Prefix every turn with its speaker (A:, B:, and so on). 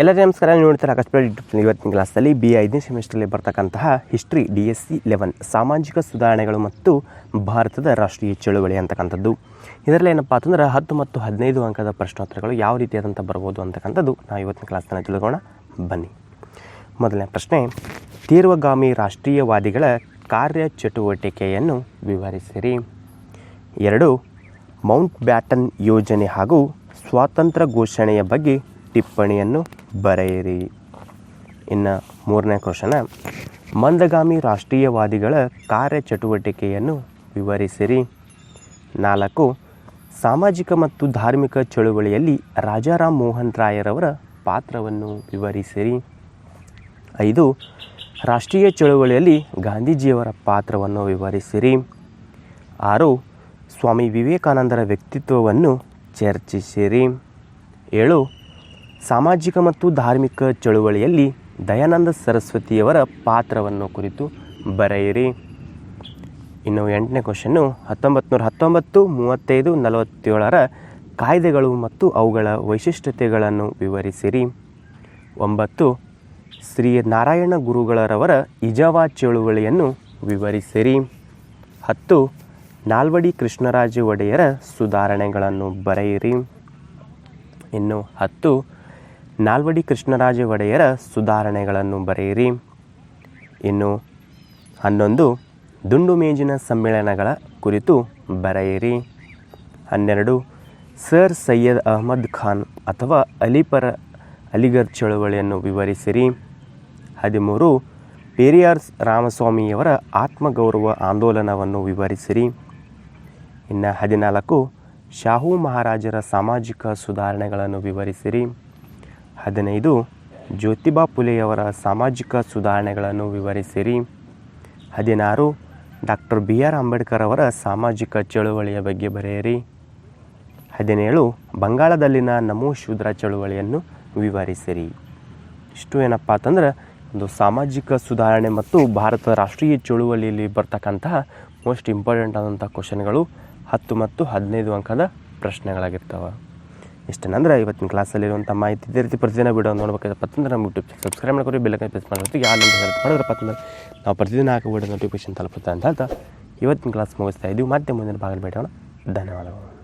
A: ಎಲ್ಲರಿಗೂ ನಮಸ್ಕಾರ ನೋಡ್ತಾರೆ ಯೂಟ್ಯೂಬ್ ಇವತ್ತಿನ ಕ್ಲಾಸಲ್ಲಿ ಬಿ ಐದನೇ ಸೆಮಿಸ್ಟ್ರಲ್ಲಿ ಬರ್ತಕ್ಕಂತಹ history D S C eleven ಸಾಮಾಜಿಕ ಸುಧಾರಣೆಗಳು ಮತ್ತು ಭಾರತದ ರಾಷ್ಟ್ರೀಯ ಚಳುವಳಿ ಅಂತಕ್ಕಂಥದ್ದು. ಇದರಲ್ಲಿ ಏನಪ್ಪಾ ಅಂತಂದ್ರೆ ಹತ್ತು ಮತ್ತು ಹದಿನೈದು ಅಂಕದ ಪ್ರಶ್ನೋತ್ತರಗಳು ಯಾವ ರೀತಿಯಾದಂಥ ಬರ್ಬೋದು ಅಂತಕ್ಕಂಥದ್ದು ನಾವು ಇವತ್ತಿನ ಕ್ಲಾಸನ್ನು ತಿಳ್ಕೋಣ ಬನ್ನಿ. ಮೊದಲನೇ ಪ್ರಶ್ನೆ ತೀರ್ವಗಾಮಿ ರಾಷ್ಟ್ರೀಯವಾದಿಗಳ ಕಾರ್ಯಚಟುವಟಿಕೆಯನ್ನು ವಿವರಿಸಿರಿ. ಎರಡು ಮೌಂಟ್ ಬ್ಯಾಟನ್ ಯೋಜನೆ ಹಾಗೂ ಸ್ವಾತಂತ್ರ್ಯ ಘೋಷಣೆಯ ಬಗ್ಗೆ ಟಿಪ್ಪಣಿಯನ್ನು ಬರೆಯಿರಿ. ಇನ್ನು ಮೂರನೇ ಕ್ವಶನ, ಮಂದಗಾಮಿ ರಾಷ್ಟ್ರೀಯವಾದಿಗಳ ಕಾರ್ಯಚಟುವಟಿಕೆಯನ್ನು ವಿವರಿಸಿರಿ. ನಾಲ್ಕು, ಸಾಮಾಜಿಕ ಮತ್ತು ಧಾರ್ಮಿಕ ಚಳುವಳಿಯಲ್ಲಿ ರಾಜಾರಾಮ್ ಮೋಹನ್ ರಾಯರವರ ಪಾತ್ರವನ್ನು ವಿವರಿಸಿರಿ. ಐದು, ರಾಷ್ಟ್ರೀಯ ಚಳುವಳಿಯಲ್ಲಿ ಗಾಂಧೀಜಿಯವರ ಪಾತ್ರವನ್ನು ವಿವರಿಸಿರಿ. ಆರು, ಸ್ವಾಮಿ ವಿವೇಕಾನಂದರ ವ್ಯಕ್ತಿತ್ವವನ್ನು ಚರ್ಚಿಸಿರಿ. ಏಳು ಸಾಮಾಜಿಕ ಮತ್ತು ಧಾರ್ಮಿಕ ಚಳುವಳಿಯಲ್ಲಿ ದಯಾನಂದ ಸರಸ್ವತಿಯವರ ಪಾತ್ರವನ್ನು ಕುರಿತು ಬರೆಯಿರಿ. ಇನ್ನು ಎಂಟನೇ ಕ್ವಶನ್ನು ಹತ್ತೊಂಬತ್ತು ನೂರ ಹತ್ತೊಂಬತ್ತು, ಮೂವತ್ತೈದು, ನಲವತ್ತೇಳರ ಕಾಯ್ದೆಗಳು ಮತ್ತು ಅವುಗಳ ವೈಶಿಷ್ಟ್ಯತೆಗಳನ್ನು ವಿವರಿಸಿರಿ. ಒಂಬತ್ತು, ಶ್ರೀ ನಾರಾಯಣ ಗುರುಗಳರವರ ಇಜಾವಾ ಚಳುವಳಿಯನ್ನು ವಿವರಿಸಿರಿ. ಹತ್ತು, ನಾಲ್ವಡಿ ಕೃಷ್ಣರಾಜ ಒಡೆಯರ ಸುಧಾರಣೆಗಳನ್ನು ಬರೆಯಿರಿ. ಇನ್ನು ಹತ್ತು ನಾಲ್ವಡಿ ಕೃಷ್ಣರಾಜ ಒಡೆಯರ ಸುಧಾರಣೆಗಳನ್ನು ಬರೆಯಿರಿ. ಇನ್ನು ಹನ್ನೊಂದು ದುಂಡು ಮೇಜಿನ ಸಮ್ಮೇಳನಗಳ ಕುರಿತು ಬರೆಯಿರಿ. ಹನ್ನೆರಡು ಸರ್ ಸೈಯದ್ ಅಹಮದ್ ಖಾನ್ ಅಥವಾ ಅಲಿಪರ ಅಲಿಗರ್ ಚಳುವಳಿಯನ್ನು ವಿವರಿಸಿರಿ. ಹದಿಮೂರು ಪೆರಿಯಾರ್ ರಾಮಸ್ವಾಮಿಯವರ ಆತ್ಮಗೌರವ ಆಂದೋಲನವನ್ನು ವಿವರಿಸಿರಿ. ಇನ್ನು ಹದಿನಾಲ್ಕು ಶಾಹು ಮಹಾರಾಜರ ಸಾಮಾಜಿಕ ಸುಧಾರಣೆಗಳನ್ನು ವಿವರಿಸಿರಿ. ಹದಿನೈದು. ಜ್ಯೋತಿಬಾ ಫುಲೆಯವರ ಸಾಮಾಜಿಕ ಸುಧಾರಣೆಗಳನ್ನು ವಿವರಿಸಿರಿ. ಹದಿನಾರು. ಡಾಕ್ಟರ್ ಬಿ ಆರ್ ಅಂಬೇಡ್ಕರ್ ಅವರ ಸಾಮಾಜಿಕ ಚಳುವಳಿಯ ಬಗ್ಗೆ ಬರೆಯಿರಿ. ಹದಿನೇಳು. ಬಂಗಾಳದಲ್ಲಿನ ನಮೋ ಶೂದ್ರ ಚಳುವಳಿಯನ್ನು ವಿವರಿಸಿರಿ. ಇಷ್ಟು ಏನಪ್ಪ ಅಂತಂದ್ರೆ, ಒಂದು ಸಾಮಾಜಿಕ ಸುಧಾರಣೆ ಮತ್ತು ಭಾರತದ ರಾಷ್ಟ್ರೀಯ ಚಳುವಳಿಯಲ್ಲಿ ಬರ್ತಕ್ಕಂತಹ ಮೋಸ್ಟ್ ಇಂಪಾರ್ಟೆಂಟ್ ಆದಂಥ ಕ್ವಶನ್ಗಳು ಹತ್ತು ಮತ್ತು ಹದಿನೈದು ಅಂಕದ ಪ್ರಶ್ನೆಗಳಾಗಿರ್ತವೆ. ಇಷ್ಟೇನಂದ್ರೆ ಇವತ್ತಿನ ಕ್ಲಾಸಲ್ಲಿರುವಂಥ ಮಾಹಿತಿ ಇದೇ ರೀತಿ ಪ್ರತಿದಿನ ವೀಡಿಯೋ ನೋಡ್ಬೇಕಾಗಪ್ಪ ಅಂತಂದ್ರೆ ನಮ್ಮ ಯೂಟ್ಯೂಬ್ ಸಬ್ಸ್ಕ್ರೈಬ್ ಮಾಡ್ಕೊರಿ ಬೆಲ್ಲಕ್ಕೆ ಪ್ರೆಸ್ ಮಾಡಿ ಯಾವ ಅಂತ ಹೆಲ್ಪ್ ಮಾಡಿದ್ರಪ್ಪ ಅಂತಂದ್ರೆ ನಾವು ಪ್ರತಿದಿನ ಹಾಕೋ ವೀಡಿಯೋ ನೋಟಿಫಿಕೇಶನ್ ತಲುಪುತ್ತೆ ಅಂತ ಹೇಳ್ತಾ ಇವತ್ತಿನ ಕ್ಲಾಸ್ ಮುಗಿಸ್ತಾ ಇದ್ದೀವಿ ಮತ್ತೆ ಮುಂದಿನ ಭಾಗ ಬೇಡೋಣ ಧನ್ಯವಾದಗಳು.